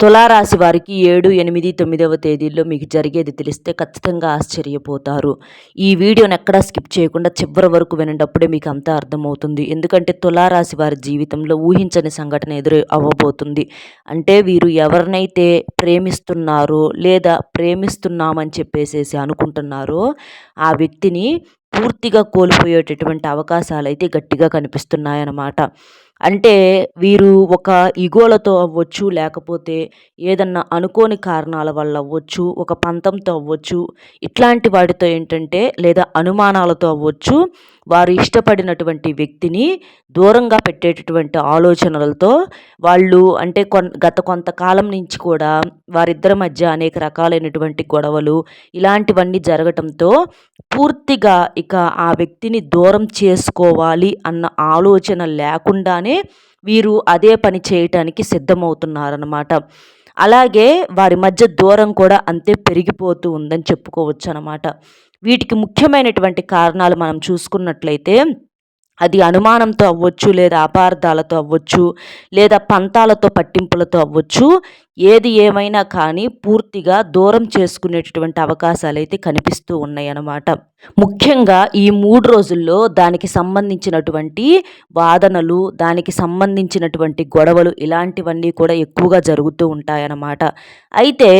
తులారాశి వారికి ఏడు ఎనిమిది తొమ్మిదవ తేదీల్లో మీకు జరిగేది తెలిస్తే ఖచ్చితంగా ఆశ్చర్యపోతారు. ఈ వీడియోని ఎక్కడా స్కిప్ చేయకుండా చివరి వరకు వినేటప్పుడే మీకు అంతా అర్థమవుతుంది. ఎందుకంటే తులారాశి వారి జీవితంలో ఊహించని సంఘటన ఎదురు అవ్వబోతుంది. అంటే వీరు ఎవరినైతే ప్రేమిస్తున్నారో లేదా ప్రేమిస్తున్నామని చెప్పేసేసి అనుకుంటున్నారో ఆ వ్యక్తిని పూర్తిగా కోల్పోయేటటువంటి అవకాశాలు అయితే గట్టిగా కనిపిస్తున్నాయన్నమాట. అంటే వీరు ఒక ఇగోలతో అవ్వచ్చు లేకపోతే ఏదన్నా అనుకోని కారణాల వల్ల అవ్వచ్చు ఒక పంతంతో అవ్వచ్చు ఇట్లాంటి వాటితో ఏంటంటే లేదా అనుమానాలతో అవ్వచ్చు వారు ఇష్టపడినటువంటి వ్యక్తిని దూరంగా పెట్టేటటువంటి ఆలోచనలతో వాళ్ళు అంటే కొన్ గత కొంతకాలం నుంచి కూడా వారిద్దరి మధ్య అనేక రకాలైనటువంటి గొడవలు ఇలాంటివన్నీ జరగటంతో పూర్తిగా ఇక ఆ వ్యక్తిని దూరం చేసుకోవాలి అన్న ఆలోచన లేకుండానే వీరు అదే పని చేయటానికి సిద్ధమవుతున్నారనమాట అలాగే వారి మధ్య దూరం కూడా అంతే పెరిగిపోతూ ఉందని చెప్పుకోవచ్చు అనమాట వీటికి ముఖ్యమైనటువంటి కారణాలు మనం చూసుకున్నట్లయితే అది అనుమానంతో అవ్వచ్చు లేదా అపార్థాలతో అవ్వచ్చు లేదా పంతాలతో పట్టింపులతో అవ్వచ్చు ఏది ఏమైనా కానీ పూర్తిగా దూరం చేసుకునేటటువంటి అవకాశాలు అయితే కనిపిస్తూ ఉన్నాయన్నమాట. ముఖ్యంగా ఈ మూడు రోజుల్లో దానికి సంబంధించినటువంటి వాదనలు దానికి సంబంధించినటువంటి గొడవలు ఇలాంటివన్నీ కూడా ఎక్కువగా జరుగుతూ ఉంటాయన్నమాట. అయితే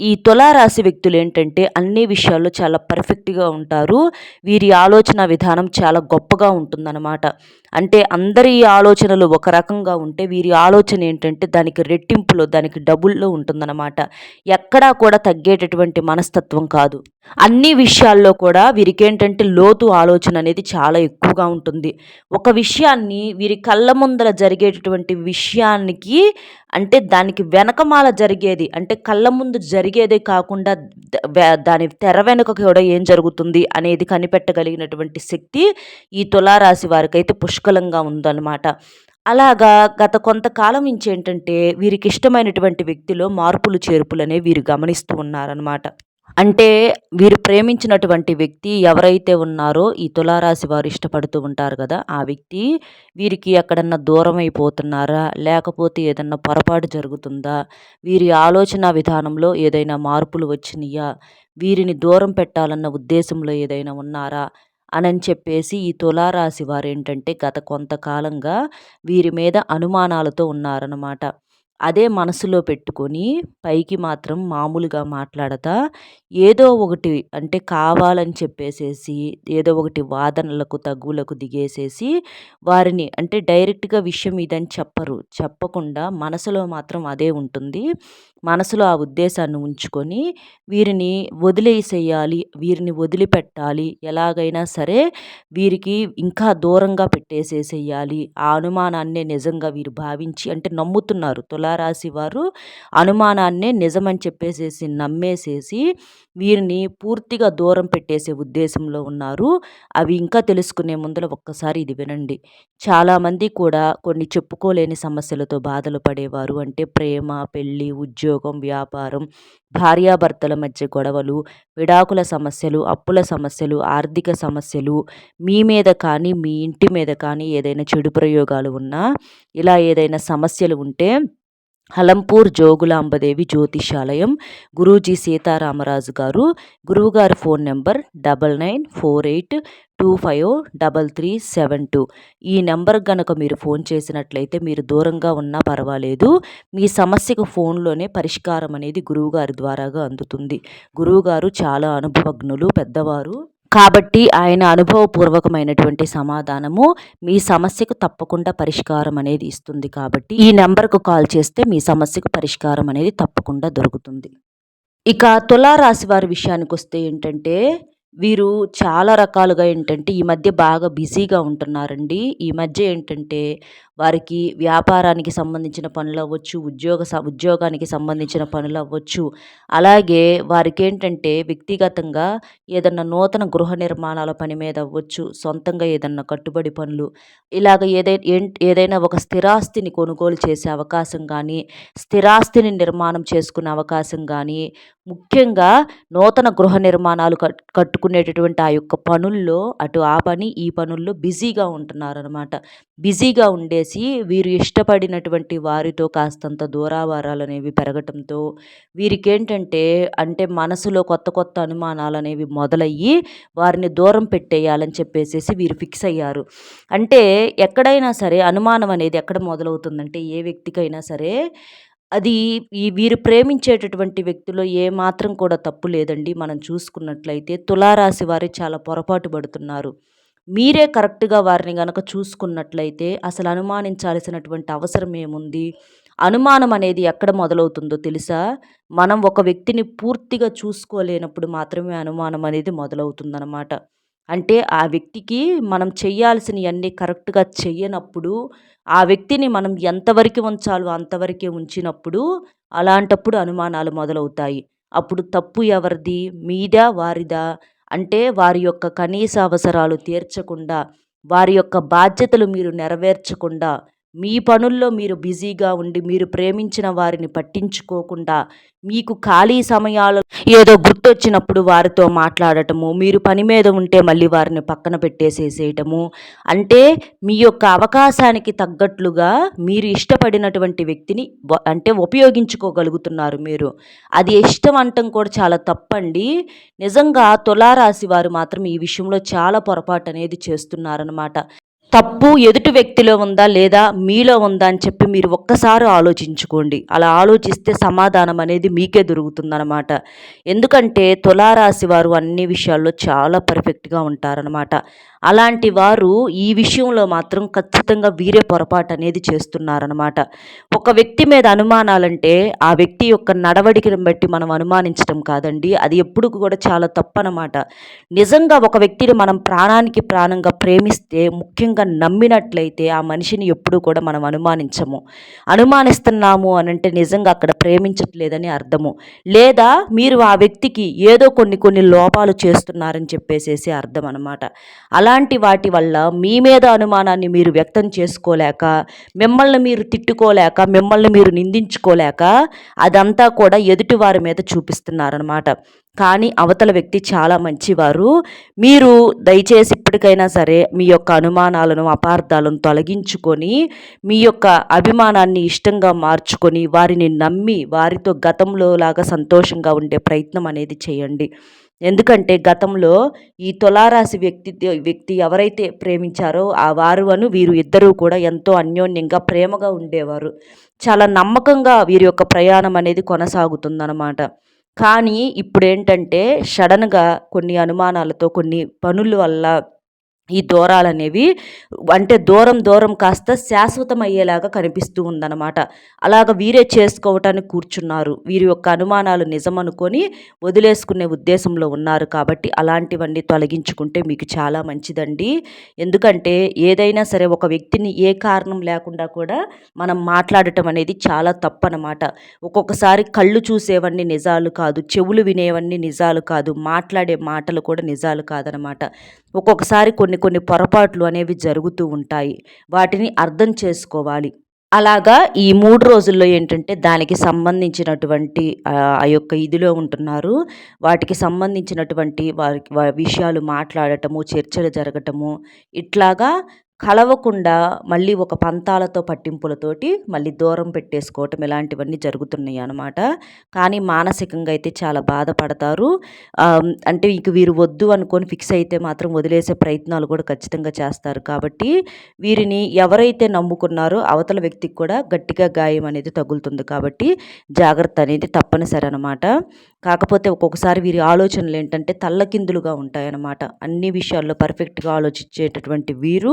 ఈ తులారాశి వ్యక్తులు ఏంటంటే అన్ని విషయాల్లో చాలా పర్ఫెక్ట్గా ఉంటారు. వీరి ఆలోచన విధానం చాలా గొప్పగా ఉంటుందన్నమాట. అంటే అందరి ఆలోచనలు ఒక రకంగా ఉంటే వీరి ఆలోచన ఏంటంటే దానికి రెట్టింపులో దానికి డబుల్లో ఉంటుందన్నమాట. ఎక్కడా కూడా తగ్గేటటువంటి మనస్తత్వం కాదు. అన్ని విషయాల్లో కూడా వీరికి ఏంటంటే లోతు ఆలోచన అనేది చాలా ఎక్కువగా ఉంటుంది. ఒక విషయాన్ని వీరి కళ్ళ ముందర జరిగేటటువంటి విషయానికి అంటే దానికి వెనకమాల జరిగేది అంటే కళ్ళ ముందు జరిగేదే కాకుండా దాని తెర వెనుక కూడా ఏం జరుగుతుంది అనేది కనిపెట్టగలిగినటువంటి శక్తి ఈ తులారాశి వారికైతే పుష్కలంగా ఉందన్నమాట. అలాగా గత కొంతకాలం నుంచి ఏంటంటే వీరికి ఇష్టమైనటువంటి వ్యక్తిలో మార్పులు చేర్పులనే వీరు గమనిస్తూ ఉన్నారనమాట అంటే వీరు ప్రేమించినటువంటి వ్యక్తి ఎవరైతే ఉన్నారో ఈ తులారాశి వారు ఇష్టపడుతూ ఉంటారు కదా ఆ వ్యక్తి వీరికి ఎక్కడన్నా దూరం అయిపోతున్నారా లేకపోతే ఏదన్నా పొరపాటు జరుగుతుందా? వీరి ఆలోచన విధానంలో ఏదైనా మార్పులు వచ్చినాయా? వీరిని దూరం పెట్టాలన్న ఉద్దేశంలో ఏదైనా ఉన్నారా? అని చెప్పేసి ఈ తులారాశి వారు ఏంటంటే గత కొంతకాలంగా వీరి మీద అనుమానాలతో ఉన్నారన్నమాట. అదే మనసులో పెట్టుకొని పైకి మాత్రం మామూలుగా మాట్లాడతా ఏదో ఒకటి అంటే కావాలని చెప్పేసేసి ఏదో ఒకటి వాదనలకు తగ్గులకు దిగేసేసి వారిని అంటే డైరెక్ట్గా విషయం ఇదని చెప్పరు. చెప్పకుండా మనసులో మాత్రం అదే ఉంటుంది. మనసులో ఆ ఉద్దేశాన్ని ఉంచుకొని వీరిని వదిలేసేయాలి వీరిని వదిలిపెట్టాలి ఎలాగైనా సరే వీరికి ఇంకా దూరంగా పెట్టేసేసేయాలి. ఆ అనుమానాన్నే నిజంగా వీరు భావించి అంటే నమ్ముతున్నారు. తులారాశి వారు అనుమానాన్నే నిజమని చెప్పేసేసి నమ్మేసేసి వీరిని పూర్తిగా దూరం పెట్టేసే ఉద్దేశంలో ఉన్నారు. అవి ఇంకా తెలుసుకునే ముందర ఒక్కసారి ఇది వినండి. చాలామంది కూడా కొన్ని చెప్పుకోలేని సమస్యలతో బాధలు పడేవారు. అంటే ప్రేమ పెళ్ళి ఉద్యోగం వ్యాపారం భార్యాభర్తల మధ్య గొడవలు విడాకుల సమస్యలు అప్పుల సమస్యలు ఆర్థిక సమస్యలు మీ మీద కానీ మీ ఇంటి మీద కానీ ఏదైనా చెడు ప్రయోగాలు ఉన్నా ఇలా ఏదైనా సమస్యలు ఉంటే హలంపూర్ జోగులాంబదేవి జ్యోతిషాలయం. గురూజీ సీతారామరాజు గారు. గురువుగారి phone number double nine four eight two five double three seven two. ఈ నెంబర్ కనుక మీరు ఫోన్ చేసినట్లయితే మీరు దూరంగా ఉన్నా పర్వాలేదు. మీ సమస్యకు ఫోన్లోనే పరిష్కారం అనేది గురువుగారి ద్వారాగా అందుతుంది. గురువుగారు చాలా అనుభవజ్ఞులు పెద్దవారు. కాబట్టి ఆయన అనుభవపూర్వకమైనటువంటి సమాధానము మీ సమస్యకు తప్పకుండా పరిష్కారం అనేది ఇస్తుంది కాబట్టి ఈ నెంబర్కు కాల్ చేస్తే మీ సమస్యకు పరిష్కారం అనేది తప్పకుండా దొరుకుతుంది. ఇక తులారాశి వారి విషయానికి వస్తే ఏంటంటే వీరు చాలా రకాలుగా ఏంటంటే ఈ మధ్య బాగా బిజీగా ఉంటున్నారండి. ఈ మధ్య ఏంటంటే వారికి వ్యాపారానికి సంబంధించిన పనులు అవ్వచ్చు ఉద్యోగ ఉద్యోగానికి సంబంధించిన పనులు అవ్వచ్చు. అలాగే వారికి ఏంటంటే వ్యక్తిగతంగా ఏదన్నా నూతన గృహ నిర్మాణాల పని మీద అవ్వచ్చు సొంతంగా ఏదన్నా కట్టుబడి పనులు. ఇలాగ ఏదైనా ఏదైనా ఒక స్థిరాస్తిని కొనుగోలు చేసే అవకాశం కానీ స్థిరాస్తిని నిర్మాణం చేసుకునే అవకాశం కానీ ముఖ్యంగా నూతన గృహ నిర్మాణాలు కట్టుకునేటటువంటి ఆ యొక్క పనుల్లో అటు ఆ పని ఈ పనుల్లో బిజీగా ఉంటున్నారనమాట బిజీగా ఉండే చేసి వీరు ఇష్టపడినటువంటి వారితో కాస్తంత దూరావారాలు అనేవి పెరగటంతో వీరికేంటంటే అంటే మనసులో కొత్త కొత్త అనుమానాలు అనేవి మొదలయ్యి వారిని దూరం పెట్టేయాలని చెప్పేసేసి వీరు ఫిక్స్ అయ్యారు. అంటే ఎక్కడైనా సరే అనుమానం అనేది ఎక్కడ మొదలవుతుందంటే ఏ వ్యక్తికైనా సరే అది ఈ వీరు ప్రేమించేటటువంటి వ్యక్తిలో ఏమాత్రం కూడా తప్పు లేదండి. మనం చూసుకున్నట్లయితే తులారాశి వారి చాలా పొరపాటు పడుతున్నారు. మీరే కరెక్ట్గా వారిని గనక చూసుకున్నట్లయితే అసలు అనుమానించాల్సినటువంటి అవసరం ఏముంది? అనుమానం అనేది ఎక్కడ మొదలవుతుందో తెలుసా? మనం ఒక వ్యక్తిని పూర్తిగా చూసుకోలేనప్పుడు మాత్రమే అనుమానం అనేది మొదలవుతుందన్నమాట. అంటే ఆ వ్యక్తికి మనం చేయాల్సినవన్నీ కరెక్ట్గా చెయ్యనప్పుడు ఆ వ్యక్తిని మనం ఎంతవరకు ఉంచాలో అంతవరకే ఉంచినప్పుడు అలాంటప్పుడు అనుమానాలు మొదలవుతాయి. అప్పుడు తప్పు ఎవరిది? మీదా? వారిదా? అంటే వారి యొక్క కనీస అవసరాలు తీర్చకుండా వారి యొక్క బాధ్యతలు మీరు నెరవేర్చకుండా మీ పనుల్లో మీరు బిజీగా ఉండి మీరు ప్రేమించిన వారిని పట్టించుకోకుండా మీకు ఖాళీ సమయాలు ఏదో గుర్తొచ్చినప్పుడు వారితో మాట్లాడటము మీరు పని మీద ఉంటే మళ్ళీ వారిని పక్కన పెట్టేసేసేయటము. అంటే మీ యొక్క అవకాశానికి తగ్గట్లుగా మీరు ఇష్టపడినటువంటి వ్యక్తిని అంటే ఉపయోగించుకోగలుగుతున్నారు మీరు. అది ఇష్టం అంటం కూడా చాలా తప్పండి. నిజంగా తులారాశి వారు మాత్రం ఈ విషయంలో చాలా పొరపాటు అనేది చేస్తున్నారనమాట తప్పు ఎదుటి వ్యక్తిలో ఉందా లేదా మీలో ఉందా అని చెప్పి మీరు ఒక్కసారి ఆలోచించుకోండి. అలా ఆలోచిస్తే సమాధానం అనేది మీకే దొరుకుతుందనమాట ఎందుకంటే తులారాశి వారు అన్ని విషయాల్లో చాలా పర్ఫెక్ట్గా ఉంటారనమాట అలాంటి వారు ఈ విషయంలో మాత్రం ఖచ్చితంగా వీరే పొరపాటు అనేది చేస్తున్నారనమాట ఒక వ్యక్తి మీద అనుమానాలంటే ఆ వ్యక్తి యొక్క నడవడికను బట్టి మనం అనుమానించడం కాదండి. అది ఎప్పుడు కూడా చాలా తప్పనమాట నిజంగా ఒక వ్యక్తిని మనం ప్రాణానికి ప్రాణంగా ప్రేమిస్తే ముఖ్యంగా నమ్మినట్లయితే ఆ మనిషిని ఎప్పుడూ కూడా మనం అనుమానించము. అనుమానిస్తున్నాము అని అంటే నిజంగా అక్కడ ప్రేమించట్లేదని అర్థము. లేదా మీరు ఆ వ్యక్తికి ఏదో కొన్ని కొన్ని లోపాలు చేస్తున్నారని చెప్పేసేసి అర్థం అనమాట అలాంటి వాటి వల్ల మీ మీద అనుమానాన్ని మీరు వ్యక్తం చేసుకోలేక మిమ్మల్ని మీరు తిట్టుకోలేక మిమ్మల్ని మీరు నిందించుకోలేక అదంతా కూడా ఎదుటివారి మీద చూపిస్తున్నారనమాట కానీ అవతల వ్యక్తి చాలా మంచివారు. మీరు దయచేసి ఇప్పటికైనా సరే మీ యొక్క అనుమానాలను అపార్థాలను తొలగించుకొని మీ యొక్క అభిమానాన్ని ఇష్టంగా మార్చుకొని వారిని నమ్మి వారితో గతంలో లాగా సంతోషంగా ఉండే ప్రయత్నం అనేది చేయండి. ఎందుకంటే గతంలో ఈ తులారాశి వ్యక్తి వ్యక్తి ఎవరైతే ప్రేమించారో ఆ వారు అను వీరు ఇద్దరూ కూడా ఎంతో అన్యోన్యంగా ప్రేమగా ఉండేవారు. చాలా నమ్మకంగా వీరి యొక్క ప్రయాణం అనేది కొనసాగుతుందన్నమాట. కానీ ఇప్పుడు ఏంటంటే సడన్గా కొన్ని అనుమానాలతో కొన్ని పనుల వల్ల ఈ దూరాలు అనేవి అంటే దూరం దూరం కాస్త శాశ్వతం అయ్యేలాగా కనిపిస్తూ ఉందన్నమాట. అలాగ వీరే చేసుకోవటానికి కూర్చున్నారు. వీరి యొక్క అనుమానాలు నిజమనుకొని వదిలేసుకునే ఉద్దేశంలో ఉన్నారు కాబట్టి అలాంటివన్నీ తొలగించుకుంటే మీకు చాలా మంచిదండి. ఎందుకంటే ఏదైనా సరే ఒక వ్యక్తిని ఏ కారణం లేకుండా కూడా మనం మాట్లాడటం అనేది చాలా తప్పనమాట ఒక్కొక్కసారి కళ్ళు చూసేవన్నీ నిజాలు కాదు చెవులు వినేవన్నీ నిజాలు కాదు మాట్లాడే మాటలు కూడా నిజాలు కాదనమాట ఒక్కొక్కసారి కొన్ని కొన్ని పొరపాట్లు అనేవి జరుగుతూ ఉంటాయి. వాటిని అర్థం చేసుకోవాలి. అలాగా ఈ మూడు రోజుల్లో ఏంటంటే దానికి సంబంధించినటువంటి ఆ యొక్క ఇదిలో ఉంటున్నారు. వాటికి సంబంధించినటువంటి వారికి విషయాలు మాట్లాడటము చర్చలు జరగటము ఇట్లాగా కలవకుండా మళ్ళీ ఒక పంతాలతో పట్టింపులతోటి మళ్ళీ దూరం పెట్టేసుకోవటం ఇలాంటివన్నీ జరుగుతున్నాయి అన్నమాట. కానీ మానసికంగా అయితే చాలా బాధపడతారు. అంటే ఇంక వీరు వద్దు అనుకొని ఫిక్స్ అయితే మాత్రం వదిలేసే ప్రయత్నాలు కూడా ఖచ్చితంగా చేస్తారు. కాబట్టి వీరిని ఎవరైతే నమ్ముకున్నారో అవతల వ్యక్తికి కూడా గట్టిగా గాయం అనేది తగులుతుంది. కాబట్టి జాగ్రత్త అనేది తప్పనిసరి అనమాట కాకపోతే ఒక్కొక్కసారి వీరి ఆలోచనలు ఏంటంటే తల్లకిందులుగా ఉంటాయన్నమాట. అన్ని విషయాల్లో పర్ఫెక్ట్గా ఆలోచించేటటువంటి వీరు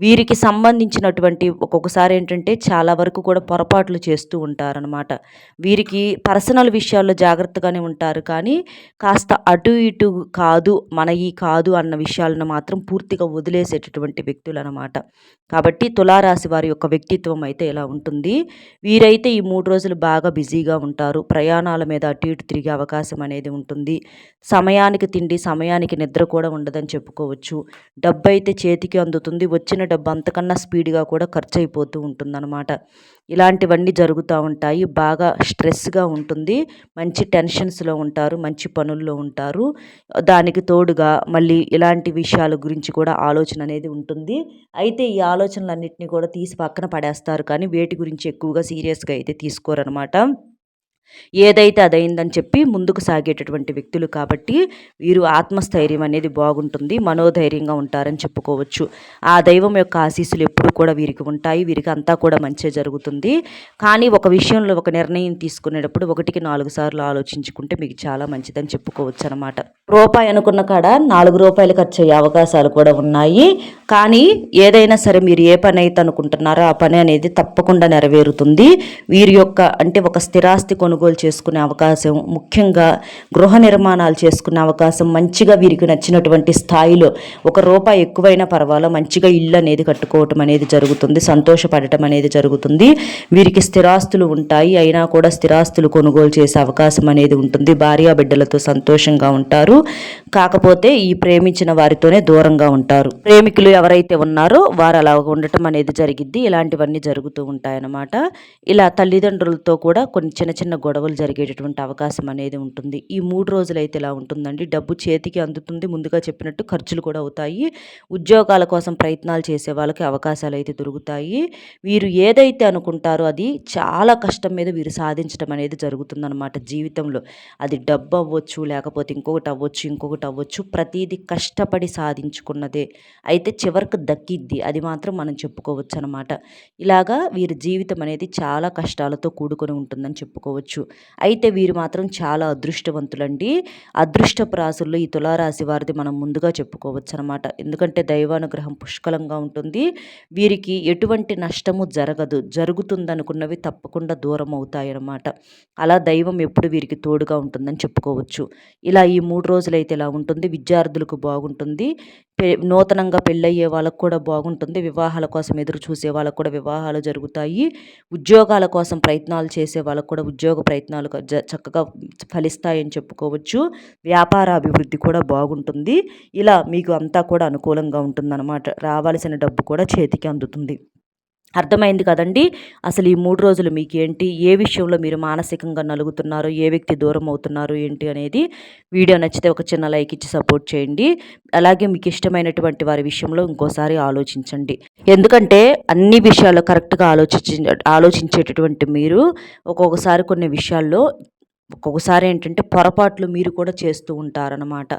వీరికి సంబంధించినటువంటి ఒక్కొక్కసారి ఏంటంటే చాలా వరకు కూడా పొరపాట్లు చేస్తూ ఉంటారనమాట వీరికి పర్సనల్ విషయాల్లో జాగ్రత్తగానే ఉంటారు. కానీ కాస్త అటు ఇటు కాదు మన ఈ కాదు అన్న విషయాలను మాత్రం పూర్తిగా వదిలేసేటటువంటి వ్యక్తులు అనమాట కాబట్టి తులారాశి వారి యొక్క వ్యక్తిత్వం అయితే ఇలా ఉంటుంది. వీరైతే ఈ మూడు రోజులు బాగా బిజీగా ఉంటారు. ప్రయాణాల మీద అటు ఇటు తిరిగే అవకాశం అనేది ఉంటుంది. సమయానికి తిండి సమయానికి నిద్ర కూడా ఉండదని చెప్పుకోవచ్చు. డబ్బు అయితే చేతికి అందుతుంది. వచ్చిన డబ్బు అంతకన్నా స్పీడ్గా కూడా ఖర్చు అయిపోతూ ఉంటుందన్నమాట. ఇలాంటివన్నీ జరుగుతూ ఉంటాయి. బాగా స్ట్రెస్గా ఉంటుంది. మంచి టెన్షన్స్లో ఉంటారు. మంచి పనుల్లో ఉంటారు. దానికి తోడుగా మళ్ళీ ఇలాంటి విషయాల గురించి కూడా ఆలోచన అనేది ఉంటుంది. అయితే ఈ ఆలోచనలన్నింటినీ కూడా తీసి పక్కన పడేస్తారు. కానీ వేటి గురించి ఎక్కువగా సీరియస్గా అయితే తీసుకోరనమాట ఏదైతే అదైందని చెప్పి ముందుకు సాగేటటువంటి వ్యక్తులు కాబట్టి వీరు ఆత్మస్థైర్యం అనేది బాగుంటుంది మనోధైర్యంగా ఉంటారని చెప్పుకోవచ్చు. ఆ దైవం యొక్క ఆశీస్సులు ఎప్పుడు కూడా వీరికి ఉంటాయి వీరికి అంతా కూడా మంచి జరుగుతుంది. కానీ ఒక విషయంలో ఒక నిర్ణయం తీసుకునేటప్పుడు ఒకటికి నాలుగు సార్లు ఆలోచించుకుంటే మీకు చాలా మంచిదని చెప్పుకోవచ్చు అనమాట రూపాయి అనుకున్న కాడ నాలుగు రూపాయలు ఖర్చు అయ్యే అవకాశాలు కూడా ఉన్నాయి. కానీ ఏదైనా సరే మీరు ఏ పని అయితే అనుకుంటున్నారో ఆ పని అనేది తప్పకుండా నెరవేరుతుంది. వీరి యొక్క అంటే ఒక స్థిరాస్తి కొనుగోలు చేసుకునే అవకాశం ముఖ్యంగా గృహ నిర్మాణాలు చేసుకునే అవకాశం మంచిగా వీరికి నచ్చినటువంటి స్థాయిలో ఒక రూపాయి ఎక్కువైనా పర్వాలో మంచిగా ఇల్లు అనేది కట్టుకోవటం అనేది జరుగుతుంది సంతోషపడటం అనేది జరుగుతుంది. వీరికి స్థిరాస్తులు ఉంటాయి అయినా కూడా స్థిరాస్తులు కొనుగోలు చేసే అవకాశం అనేది ఉంటుంది. భార్యా బిడ్డలతో సంతోషంగా ఉంటారు. కాకపోతే ఈ ప్రేమించిన వారితోనే దూరంగా ఉంటారు. ప్రేమికులు ఎవరైతే ఉన్నారో వారు అలా ఉండటం అనేది జరిగిద్ది. ఇలాంటివన్నీ జరుగుతూ ఉంటాయన్నమాట. ఇలా తల్లిదండ్రులతో కూడా కొన్ని చిన్న చిన్న గొడవలు జరిగేటటువంటి అవకాశం అనేది ఉంటుంది. ఈ మూడు రోజులు అయితే ఇలా ఉంటుందండి. డబ్బు చేతికి అందుతుంది. ముందుగా చెప్పినట్టు ఖర్చులు కూడా అవుతాయి. ఉద్యోగాల కోసం ప్రయత్నాలు చేసే వాళ్ళకి అవకాశాలు అయితే దొరుకుతాయి. వీరు ఏదైతే అనుకుంటారో అది చాలా కష్టం మీద వీరు సాధించడం అనేది జరుగుతుందన్నమాట జీవితంలో. అది డబ్బు అవ్వచ్చు లేకపోతే ఇంకొకటి అవ్వచ్చు ఇంకొకటి అవ్వచ్చు ప్రతిదీ కష్టపడి సాధించుకున్నదే. అయితే చివరికి దక్కిద్ది. అది మాత్రం మనం చెప్పుకోవచ్చు అనమాట ఇలాగా వీరి జీవితం అనేది చాలా కష్టాలతో కూడుకొని ఉంటుందని చెప్పుకోవచ్చు. అయితే వీరు మాత్రం చాలా అదృష్టవంతులండి. అదృష్టపు రాసుల్లో ఈ తులారాశి వారిది మనం ముందుగా చెప్పుకోవచ్చు అనమాట ఎందుకంటే దైవానుగ్రహం పుష్కలంగా ఉంటుంది. వీరికి ఎటువంటి నష్టము జరగదు. జరుగుతుందనుకున్నవి తప్పకుండా దూరం అవుతాయి అన్నమాట అలా దైవం ఎప్పుడు వీరికి తోడుగా ఉంటుందని చెప్పుకోవచ్చు. ఇలా ఈ మూడు రోజులైతే ఇలా ఉంటుంది. విద్యార్థులకు బాగుంటుంది. పె నూతనంగా పెళ్ళయ్యే వాళ్ళకు కూడా బాగుంటుంది. వివాహాల కోసం ఎదురు చూసే వాళ్ళకు కూడా వివాహాలు జరుగుతాయి. ఉద్యోగాల కోసం ప్రయత్నాలు చేసే వాళ్ళకు కూడా ఉద్యోగ ప్రయత్నాలు చక్కగా ఫలిస్తాయని చెప్పుకోవచ్చు. వ్యాపార అభివృద్ధి కూడా బాగుంటుంది. ఇలా మీకు అంతా కూడా అనుకూలంగా ఉంటుందన్నమాట. రావాల్సిన డబ్బు కూడా చేతికి అందుతుంది. అర్థమైంది కదండి. అసలు ఈ మూడు రోజులు మీకు ఏంటి ఏ విషయంలో మీరు మానసికంగా నలుగుతున్నారు? ఏ వ్యక్తి దూరం అవుతున్నారు? ఏంటి అనేది వీడియో నచ్చితే ఒక చిన్న లైక్ ఇచ్చి సపోర్ట్ చేయండి. అలాగే మీకు ఇష్టమైనటువంటి వారి విషయంలో ఇంకోసారి ఆలోచించండి. ఎందుకంటే అన్ని విషయాల్లో కరెక్ట్గా ఆలోచించ ఆలోచించేటటువంటి మీరు ఒక్కొక్కసారి కొన్ని విషయాల్లో ఒక్కొక్కసారి ఏంటంటే పొరపాట్లు మీరు కూడా చేస్తూ ఉంటారనమాట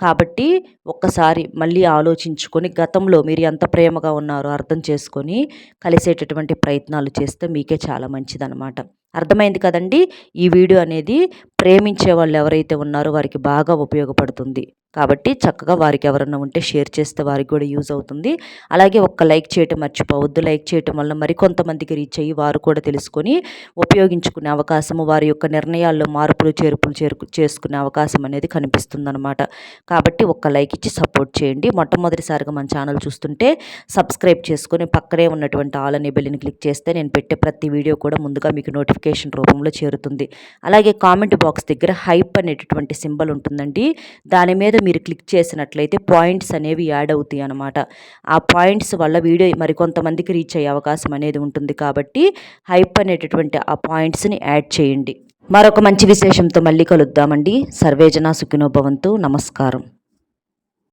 కాబట్టి ఒక్కసారి మళ్ళీ ఆలోచించుకొని గతంలో మీరు ఎంత ప్రేమగా ఉన్నారో అర్థం చేసుకొని కలిసేటటువంటి ప్రయత్నాలు చేస్తే మీకే చాలా మంచిదనమాట అర్థమైంది కదండి. ఈ వీడియో అనేది ప్రేమించే వాళ్ళు ఎవరైతే ఉన్నారో వారికి బాగా ఉపయోగపడుతుంది. కాబట్టి చక్కగా వారికి ఎవరన్నా ఉంటే షేర్ చేస్తే వారికి కూడా యూజ్ అవుతుంది. అలాగే ఒక్క లైక్ చేయటం మర్చిపోవద్దు. లైక్ చేయటం వల్ల మరికొంతమందికి రీచ్ అయ్యి వారు కూడా తెలుసుకొని ఉపయోగించుకునే అవకాశము వారి యొక్క నిర్ణయాల్లో మార్పులు చేర్పులు చేరు చేసుకునే అవకాశం అనేది కనిపిస్తుందన్నమాట. కాబట్టి ఒక్క లైక్ ఇచ్చి సపోర్ట్ చేయండి. మొట్టమొదటిసారిగా మన ఛానల్ చూస్తుంటే సబ్స్క్రైబ్ చేసుకొని పక్కనే ఉన్నటువంటి ఆల్ అనే బెల్లిని క్లిక్ చేస్తే నేను పెట్టే ప్రతి వీడియో కూడా ముందుగా మీకు నోటిఫికేషన్ రూపంలో చేరుతుంది. అలాగే కామెంట్ బాక్స్ దగ్గర హైప్ అనేటటువంటి సింబల్ ఉంటుందండి. దాని మీద మీరు క్లిక్ చేసినట్లయితే పాయింట్స్ అనేవి యాడ్ అవుతాయి అనమాట ఆ పాయింట్స్ వల్ల వీడియో మరికొంతమందికి రీచ్ అయ్యే అవకాశం అనేది ఉంటుంది కాబట్టి హైప్ అనేటటువంటి ఆ పాయింట్స్ని యాడ్ చేయండి. మరొక మంచి విశేషంతో మళ్ళీ కలుద్దామండి. సర్వేజన సుఖినోభవంతు. నమస్కారం.